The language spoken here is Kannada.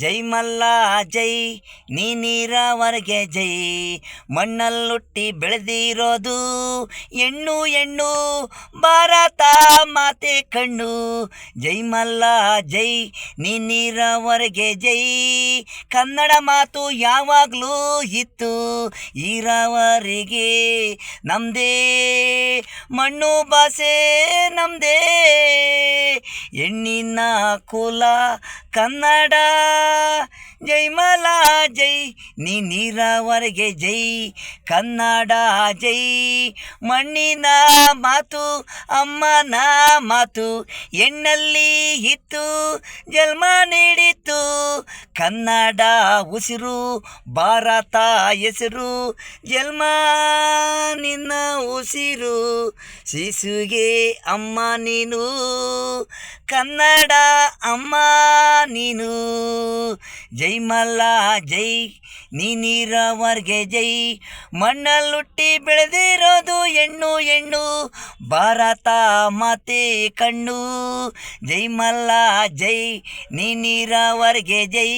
ಜೈ ಮಲ್ಲ, ಜೈ ನೀ ನೀರಾವರಿಗೆ ಜೈ. ಮಣ್ಣಲ್ಲುಟ್ಟಿ ಬೆಳೆದಿರೋದು ಹೆಣ್ಣು ಹೆಣ್ಣು, ಭಾರತ ಮಾತೆ ಕಣ್ಣು. ಜೈ ಮಲ್ಲ, ಜೈ ನೀ ನೀರಾವರಿಗೆ ಜೈ. ಕನ್ನಡ ಮಾತು ಯಾವಾಗಲೂ ಇತ್ತು ಈರಾವರಿಗೆ ನಮ್ಮದೇ ಮಣ್ಣು ಭಾಷೆ ನಮ್ಮದೇ ಹೆಣ್ಣಿನ ಕುಲ ಕನ್ನಡ. ಜೈ ಮಲ, ಜೈ ನೀ ನೀರಾವರಿಗೆ ಜೈ ಕನ್ನಡ, ಜೈ ಮಣ್ಣಿನ ಮಾತು, ಅಮ್ಮನ ಮಾತು, ಎಣ್ಣಲ್ಲಿ ಇತ್ತು, ಜನ್ಮ ನೀಡಿತ್ತು. ಕನ್ನಡ ಉಸಿರು, ಭಾರತ ಹೆಸರು ಜನ್ಮ ನಿನ್ನ ಉಸಿರು, ಶಿಶುಗೆ ಅಮ್ಮ ನೀನು, ಕನ್ನಡ ಅಮ್ಮ ನೀನು, ಜೈ ಮಲ್ಲ, ಜೈ ನೀ ನೀರಾವರ್ಗೆ ಜೈ. ಮಣ್ಣಲ್ಲುಟ್ಟಿ ಬೆಳೆದಿರೋದು ಹೆಣ್ಣು ಹೆಣ್ಣು, ಭಾರತ ಮಾತೆ ಕಣ್ಣು. ಜೈ ಮಲ್ಲ, ಜೈ ನೀ ನೀರಾವರ್ಗೆ ಜೈ.